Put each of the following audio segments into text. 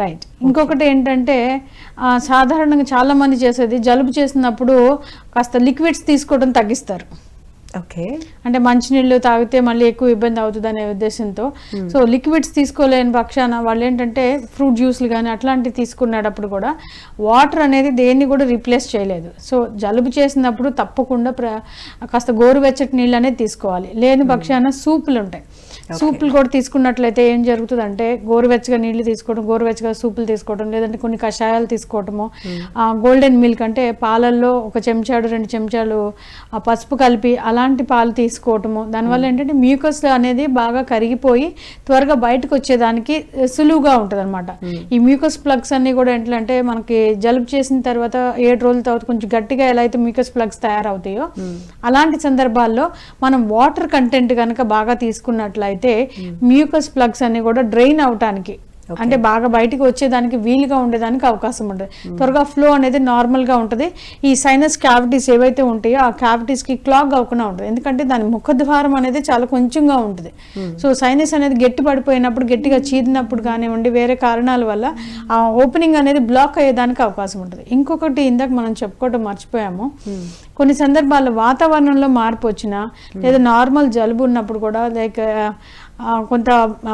Right ఇంకొకటి ఏంటంటే సాధారణంగా చాలా మంది చేసేది జలుబు చేసినప్పుడు కాస్త లిక్విడ్స్ తీసుకోవడం తగ్గిస్తారు. ఓకే. అంటే మంచినీళ్ళు తాగితే మళ్ళీ ఎక్కువ ఇబ్బంది అవుతుంది అనే ఉద్దేశంతో సో లిక్విడ్స్ తీసుకోలేని పక్షాన వాళ్ళు ఏంటంటే ఫ్రూట్ జ్యూస్లు కానీ అట్లాంటివి తీసుకునేటప్పుడు కూడా వాటర్ అనేది దేన్ని కూడా రీప్లేస్ చేయలేదు. సో జలుబు చేసినప్పుడు తప్పకుండా కాస్త గోరువెచ్చటి నీళ్ళు అనేది తీసుకోవాలి. లేని పక్షాన సూపులు ఉంటాయి. సూపులు కూడా తీసుకున్నట్లయితే ఏం జరుగుతుందంటే గోరువెచ్చగా నీళ్ళు తీసుకోవడం గోరువెచ్చగా సూపులు తీసుకోవడం లేదంటే కొన్ని కషాయాలు తీసుకోవటము. గోల్డెన్ మిల్క్ అంటే పాలల్లో ఒక చెంచాడు రెండు చెంచాలు ఆ పసుపు కలిపి అలాంటి పాలు తీసుకోవటము. దానివల్ల ఏంటంటే మ్యూకస్ అనేది బాగా కరిగిపోయి త్వరగా బయటకు వచ్చేదానికి సులువుగా ఉంటుంది అనమాట ఈ మ్యూకస్ ప్లగ్స్ అన్ని కూడా ఏంటంటే మనకి జలుబు చేసిన తర్వాత ఏడు రోజుల తర్వాత కొంచెం గట్టిగా ఎలా అయితే మ్యూకస్ ప్లగ్స్ తయారవుతాయో అలాంటి సందర్భాల్లో మనం వాటర్ కంటెంట్ కనుక బాగా తీసుకున్నట్లయితే మ్యూకస్ ప్లగ్స్ అన్ని కూడా డ్రైన్ అవటానికి అంటే బాగా బయటికి వచ్చేదానికి వీలుగా ఉండేదానికి అవకాశం ఉంటుంది. త్వరగా ఫ్లో అనేది నార్మల్గా ఉంటుంది. ఈ సైనస్ క్యావిటీస్ ఏవైతే ఉంటాయో ఆ క్యావిటీస్కి క్లాగ్ అవ్వకుండా ఉంటుంది. ఎందుకంటే దాని ముఖద్వారం అనేది చాలా కొంచెంగా ఉంటుంది. సో సైనస్ అనేది గట్టి పడిపోయినప్పుడు గట్టిగా చీదినప్పుడు కానివ్వండి వేరే కారణాల వల్ల ఆ ఓపెనింగ్ అనేది బ్లాక్ అయ్యేదానికి అవకాశం ఉంటుంది. ఇంకొకటి ఇందాక మనం చెప్పుకోవడం మర్చిపోయాము. కొన్ని సందర్భాల్లో వాతావరణంలో మార్పు వచ్చినా లేదా నార్మల్ జలుబు ఉన్నప్పుడు కూడా లైక్ కొంత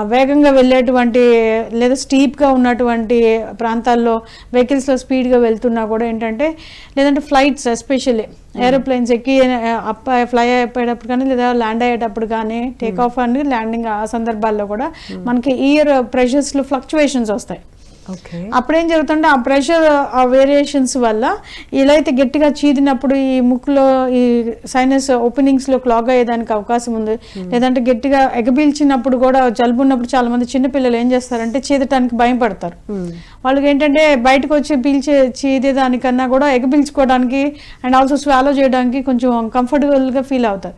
వేగంగా వెళ్ళేటువంటి లేదా స్టీప్గా ఉన్నటువంటి ప్రాంతాల్లో వెహికల్స్లో స్పీడ్గా వెళ్తున్నా కూడా ఏంటంటే లేదంటే ఫ్లైట్స్ ఎస్పెషల్లీ ఏరోప్లేన్స్ ఎక్కి అప్ ఫ్లై అయిపోయేటప్పుడు కానీ లేదా ల్యాండ్ అయ్యేటప్పుడు కానీ టేక్ ఆఫ్ అని ల్యాండింగ్ ఆ సందర్భాల్లో కూడా మనకి ఇయర్ ప్రెషర్స్లో ఫ్లక్చువేషన్స్ వస్తాయి. అప్పుడు జరుగుతుంటే ఆ ప్రెషర్ ఆ వేరియేషన్స్ వల్ల ఇలా అయితే గట్టిగా చీదినప్పుడు ఈ ముక్కులో ఈ సైనస్ ఓపెనింగ్స్లో క్లాగ్ అయ్యేదానికి అవకాశం ఉంది. లేదంటే గట్టిగా ఎగబీల్చినప్పుడు కూడా జలుబు ఉన్నప్పుడు చాలా మంది చిన్నపిల్లలు ఏం చేస్తారంటే చీదటానికి భయపడతారు. వాళ్ళకి ఏంటంటే బయటకు వచ్చి పీల్చే చీదేదానికన్నా కూడా ఎగపీల్చుకోవడానికి అండ్ ఆల్సో స్వాలో చేయడానికి కొంచెం comfortable గా ఫీల్ అవుతారు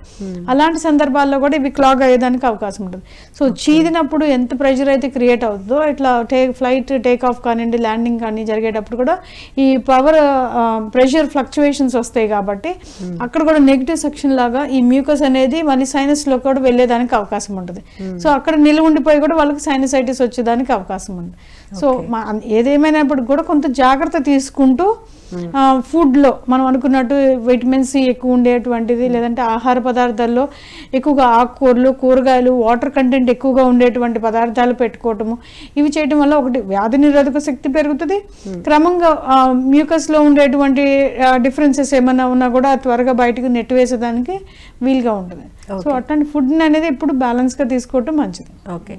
అలాంటి సందర్భాల్లో కూడా ఇవి క్లాగ్ అయ్యేదానికి అవకాశం ఉంటుంది. సో చీదినప్పుడు ఎంత ప్రెషర్ అయితే క్రియేట్ అవుతుందో ఇట్లా టేక్ ఫ్లైట్ టేక్ ఆఫ్ కానివ్వండి ల్యాండింగ్ కానీ జరిగేటప్పుడు కూడా ఈ పవర్ ప్రెషర్ ఫ్లక్చువేషన్స్ వస్తాయి కాబట్టి అక్కడ కూడా నెగిటివ్ సెక్షన్ లాగా ఈ మ్యూకస్ అనేది మళ్ళీ సైనస్లో కూడా వెళ్ళేదానికి అవకాశం ఉంటుంది. సో అక్కడ నిల్వ ఉండిపోయి కూడా వాళ్ళకి సైనసైటిస్ వచ్చేదానికి అవకాశం ఉంది. సో మా ఏదేమైనప్పుడు కూడా కొంత జాగ్రత్త తీసుకుంటూ ఆ, food లో మనం అనుకున్నట్టు విటమిన్ సి ఎక్కువ ఉండేటువంటిది లేదంటే ఆహార పదార్థాల్లో ఎక్కువగా ఆకుకూరలు కూరగాయలు వాటర్ కంటెంట్ ఎక్కువగా ఉండేటువంటి పదార్థాలు పెట్టుకోవటము ఇవి చేయటం వల్ల ఒకటి వ్యాధి నిరోధక శక్తి పెరుగుతుంది. క్రమంగా మ్యూకస్లో ఉండేటువంటి డిఫరెన్సెస్ ఏమైనా ఉన్నా కూడా త్వరగా బయటకు నెట్టివేసేదానికి వీలుగా ఉంటుంది. సో అట్లాంటి ఫుడ్ అనేది ఎప్పుడు బ్యాలెన్స్గా తీసుకోవటం మంచిది. ఓకే.